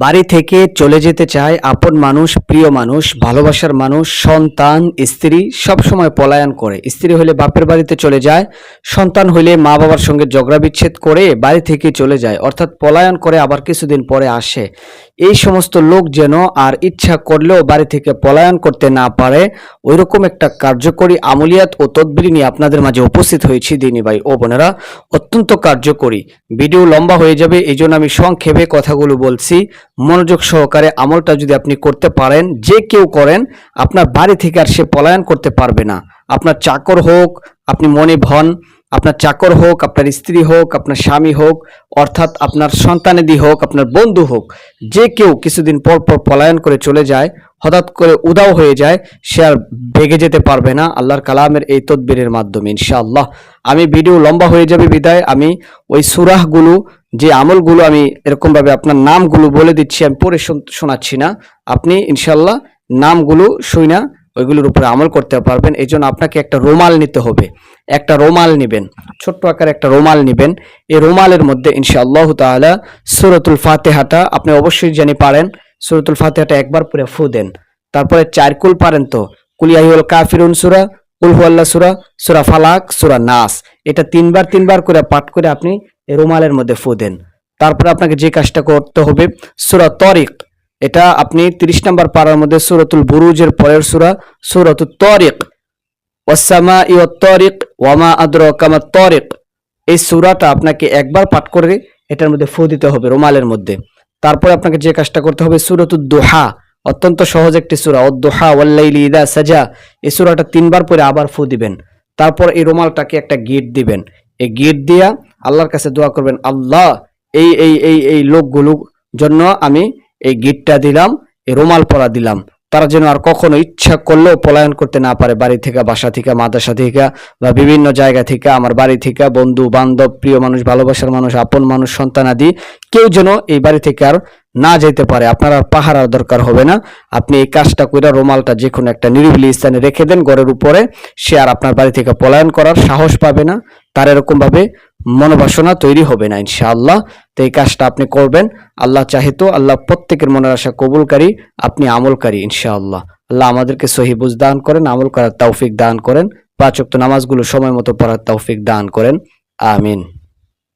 বাড়ি থেকে চলে যেতে চায় আপন মানুষ, প্রিয় মানুষ, ভালোবাসার মানুষ, সন্তান, স্ত্রী, সব সময় পলায়ন করে। স্ত্রী হলে বাপের বাড়িতে চলে যায়, সন্তান হলে মা বাবার সঙ্গে ঝগড়া বিচ্ছেদ করে বাড়ি থেকে চলে যায়। অর্থাৎ পলায়ন করে আবার কিছুদিন পরে আসে। এই সমস্ত লোক যেন আর ইচ্ছা করলেও বাড়ি থেকে পলায়ন করতে না পারে, ওইরকম একটা কার্যকরী আমলিয়াত ও তদবির নিয়ে আপনাদের মাঝে উপস্থিত হয়েছি দিনী ভাই ও বোনেরা। অত্যন্ত কার্যকরী। ভিডিও লম্বা হয়ে যাবে এই জন্য আমি সংক্ষেপে কথাগুলো বলছি। মনোযোগ সহকারে আমলটা যদি আপনি করতে পারেন, যে কেউ করেন, আপনার বাড়ি থেকে আর সে পলায়ন করতে পারবে না। আপনার চাকর হোক, আপনি মনে ভন আপনার চাকর হোক, আপনার স্ত্রী হোক, আপনার স্বামী হোক, অর্থাৎ আপনার সন্তানেদি হোক, আপনার বন্ধু হোক, যে কেউ কিছুদিন পর পর পলায়ন করে চলে যায়, হঠাৎ করে উদাও হয়ে যায়, সে আর বেগে যেতে পারবে না আল্লাহর কালামের এই তদবিরের মাধ্যমে, ইনশাআল্লাহ। আমি ভিডিও লম্বা হয়ে যাবে বিদায়, আমি ওই সুরাহগুলো, যে আমলগুলো আমি এরকমভাবে আপনার নামগুলো বলে দিচ্ছি, আমি পরে শোন- শোনাচ্ছি না। আপনি ইনশাল্লাহ নামগুলো শুই না ওইগুলোর উপরে আমল করতে পারবেন। এই জন্য আপনাকে একটা রোমাল নিতে হবে। একটা রোমাল নেবেন। ছোট্ট আকার একটা রোমাল নেবেন। এই রোমালের মধ্যে ইনশাআল্লাহ তাআলা সূরাতুল ফাতিহাটা আপনি অবশ্যই জানি পারেন। সূরাতুল ফাতিহাটা একবার পরে ফু দেন। তারপরে চার কুল পারেন তো। কুলিয়াহিউল কাফিরুন সূরা, কুল হুয়াল্লাহ সূরা সূরা ফালাক, সূরা নাস। এটা তিনবার তিনবার করে পাঠ করে আপনি এই রুমালের মধ্যে ফু দেন। তারপরে আপনাকে যে কাজটা করতে হবে, সূরা তরিক। এটা আপনি 30 নম্বর পারার মধ্যে সুরতুল বুরুজের পরের সূরা সূরাতুত তরিক ওয়াসসামা ইওয়াত তরিক ওয়ামা আদরাকা মাত তরিক এই সূরাটা আপনাকে একবার পাঠ করে এটার মধ্যে ফু দিতে হবে, রুমালের মধ্যে। তারপরে আপনাকে যে কাজটা করতে হবে, সূরাতুদ দোহা, অত্যন্ত সহজ একটি সূরা ওয়াদ-দুহা ওয়াল-লাইলি ইযা সাজা। এই সুরাটা তিনবার পরে আবার ফু দিবেন। তারপর এই রুমালটাকে একটা গিট দিবেন। এই গিট দিয়া আল্লাহর কাছে দোয়া করবেন, আল্লাহ, এই এই এই এই লোকগুলো জন্য আমি এই গিটটা দিলাম, এই রুমাল পরা দিলাম। তারা যেন আর কখনো ইচ্ছা করলেও পলায়ন করতে না পারে বাড়ি থেকে, বাসা থেকে, মাদ্রাসা থেকে বা বিভিন্ন জায়গা থেকে, আমার বাড়ি থেকে, বন্ধু, বান্ধব, প্রিয় মানুষ, ভালোবাসার মানুষ, আপন মানুষ, সন্তান আদি। কেউ যেন এই বাড়ি থেকে আর না যেতে পারে। আপনার আর পাহারার দরকার হবে না। আপনি এই কাজটা করে রুমালটা যে কোনো একটা নিরিবিলি স্থানে রেখে দেন ঘরের উপরে। সে আর আপনার বাড়ি থেকে পলায়ন করার সাহস পাবে না। তার এরকম ভাবে মনোবাসনা তৈরি হবে না, ইনশাআল্লাহ। তো এই কাজটা আপনি করবেন। আল্লাহ চাহিত আল্লাহ প্রত্যেকের মনের আশা কবুলকারী, আপনি আমলকারী, ইনশাআল্লাহ। আল্লাহ আমাদেরকে সহি বুঝ দান করেন, আমল করার তৌফিক দান করেন। পাঁচ ওয়াক্ত নামাজগুলো সময় মতো পড়ার তৌফিক দান করেন। আমিন।